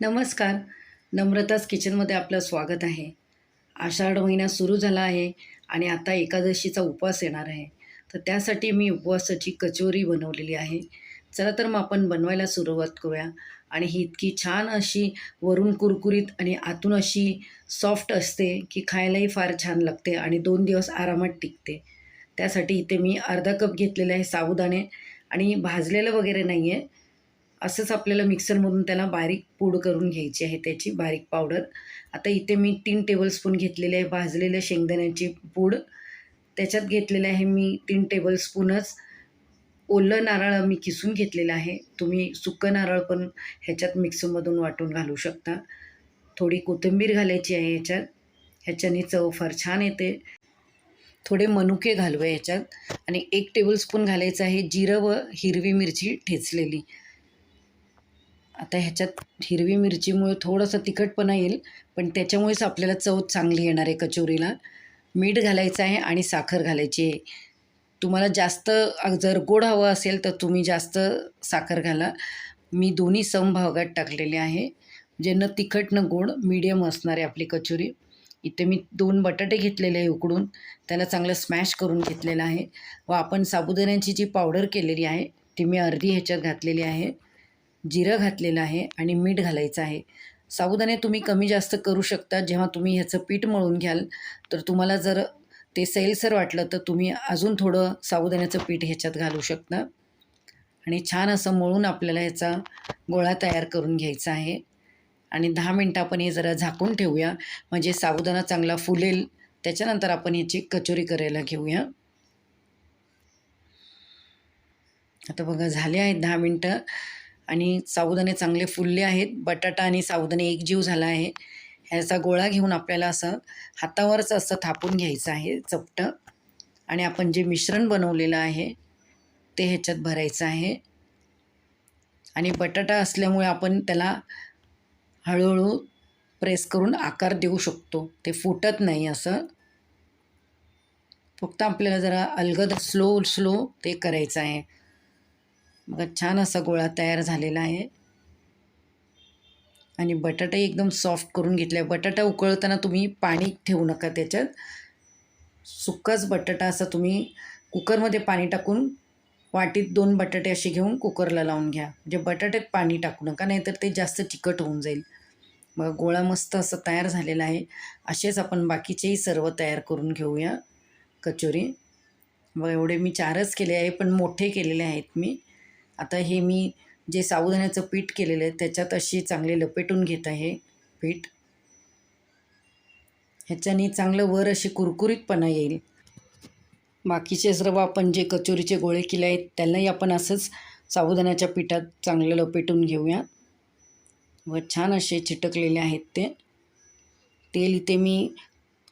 नमस्कार. नम्रताच किचनमध्ये आपलं स्वागत आहे. आषाढ महिना सुरू झाला आहे आणि आता एकादशीचा उपवास येणार आहे. तर त्यासाठी मी उपवासाची कचोरी बनवलेली आहे. चला तर मग आपण बनवायला सुरुवात करूया. आणि ही इतकी छान अशी वरून कुरकुरीत आणि आतून अशी सॉफ्ट असते की खायलाही फार छान लागते आणि दोन दिवस आरामात टिकते. त्यासाठी इथे मी अर्धा कप घेतलेले आहे साबुदाणे आणि भाजलेलं वगैरे नाही आहे असंच आपल्याला मिक्सरमधून त्याला बारीक पूड करून घ्यायची आहे त्याची बारीक पावडर. आता इथे मी तीन टेबलस्पून घेतलेले आहे भाजलेल्या शेंगदाण्याची पूड. त्याच्यात घेतलेले आहे मी तीन टेबलस्पूनच ओलं नारळ मी किसून घेतलेलं आहे. तुम्ही सुकं नारळ पण ह्याच्यात मिक्सरमधून वाटून घालू शकता. थोडी कोथिंबीर घालायची आहे ह्याच्यात ह्याच्याने चव फार छान येते. थोडे मनुके घालवे ह्याच्यात आणि एक टेबलस्पून घालायचं आहे जिरं व हिरवी मिरची ठेचलेली. आता ह्याच्यात हिरवी मिरचीमुळे थोडंसं तिखटपणा येईल पण त्याच्यामुळेच आपल्याला चव चांगली येणार आहे कचोरीला. मीठ घालायचं आहे आणि साखर घालायची आहे. तुम्हाला जास्त जर गोड हवं असेल तर तुम्ही जास्त साखर घाला. मी दोन्ही समभागात टाकलेले आहे. म्हणजे न तिखट न गोड मीडियम असणार आहे आपली कचोरी. इथे मी दोन बटाटे घेतलेले आहे उकडून. त्याला चांगलं स्मॅश करून घेतलेलं आहे. व आपण साबुदाण्याची जी पावडर केलेली आहे ती मी अर्धी ह्याच्यात घातलेली आहे. जिरं घातलेलं आहे आणि मीठ घालायचं आहे. साबुदाणे तुम्ही कमी जास्त करू शकता. जेव्हा तुम्ही ह्याचं पीठ मळून घ्याल तर तुम्हाला जर ते सैलसर वाटलं तर तुम्ही अजून थोडं साबुदाण्याचं पीठ ह्याच्यात घालू शकता. आणि छान असं मळून आपल्याला ह्याचा गोळा तयार करून घ्यायचा आहे. आणि दहा मिनटं आपण हे जरा झाकून ठेवूया. म्हणजे साबुदाणा चांगला फुलेल त्याच्यानंतर आपण ह्याची कचोरी करायला घेऊया. आता बघा झाले आहेत दहा मिनटं. आणि साबुदाणे चांगले फुलले आहेत. बटाटा आणि साबुदाणे एकजीव झाला आहे. ह्याचा गोळा घेऊन आपल्याला असं हातावरच असं थापून घ्यायचं आहे चपटं. आणि आपण जे मिश्रण बनवलेलं आहे ते ह्याच्यात भरायचं आहे. आणि बटाटा असल्यामुळे आपण त्याला हळूहळू प्रेस करून आकार देऊ शकतो. ते फुटत नाही असं. फक्त आपल्याला जरा अलगद स्लो स्लो ते करायचं आहे. बघा छान असा गोळा तयार झालेला आहे. आणि बटाटा एकदम सॉफ्ट करून घेतला आहे बटाटा उकळताना तुम्ही पाणी ठेवू नका त्याच्यात. सुक्काच बटाटा असा तुम्ही कुकरमध्ये पाणी टाकून वाटीत दोन बटाटे असे घेऊन कुकरला लावून घ्या. म्हणजे बटाट्यात पाणी टाकू नका नाहीतर ते जास्त चिकट होऊन जाईल. मग गोळा मस्त असं तयार झालेला आहे. असेच आपण बाकीचेही सर्व तयार करून घेऊया कचोरी. मग एवढे मी चारच केले आहे पण मोठे केलेले आहेत मी. आता हे मी जे साबुदाण्याचं पीठ केलेलं आहे त्याच्यात अशी चांगले लपेटून घेत आहे पीठ. ह्याच्याने चांगलं वर अशी कुरकुरीतपणा येईल. बाकीचे सर्व आपण जे कचोरीचे गोळे केले आहेत त्यांनाही आपण असंच साबुदाण्याच्या पिठात चांगलं लपेटून घेऊया. व छान असे चिटकलेले आहेत ते. तेल इथे मी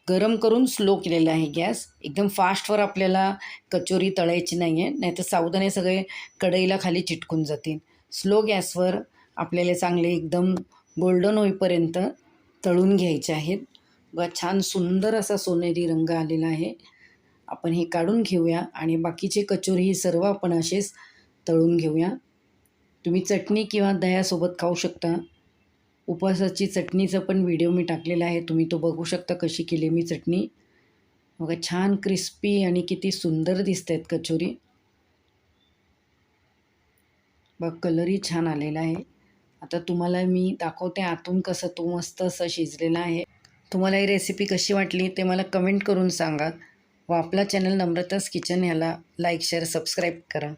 गरम करून स्लो केलेला आहे गॅस. एकदम फास्टवर आपल्याला कचोरी तळायची नाही आहे नाहीतर सावधाने सगळे कढईला खाली चिटकून जातील. स्लो गॅसवर आपल्याला चांगले एकदम गोल्डन होईपर्यंत तळून घ्यायचे आहेत. बघा छान सुंदर असा सोनेरी रंग आलेला आहे. आपण हे काढून घेऊया आणि बाकीचे कचोरी ही सर्व आपण असेच तळून घेऊया. तुम्ही चटणी किंवा दह्यासोबत खाऊ शकता. उपवासाची चटणीचं पण व्हिडिओ मी टाकलेला आहे. तुम्ही तो बघू शकता कशी केली मी चटणी. बघा छान क्रिस्पी आणि किती सुंदर दिसत आहेत कचोरी. बघ कलरही छान आलेला आहे. आता तुम्हाला मी दाखवते आतून कसं तो मस्त असं शिजलेला आहे. तुम्हाला ही रेसिपी कशी वाटली ते मला कमेंट करून सांगा. व आपला चॅनल नम्रतास किचन ह्याला लाईक शेअर सबस्क्राईब करा.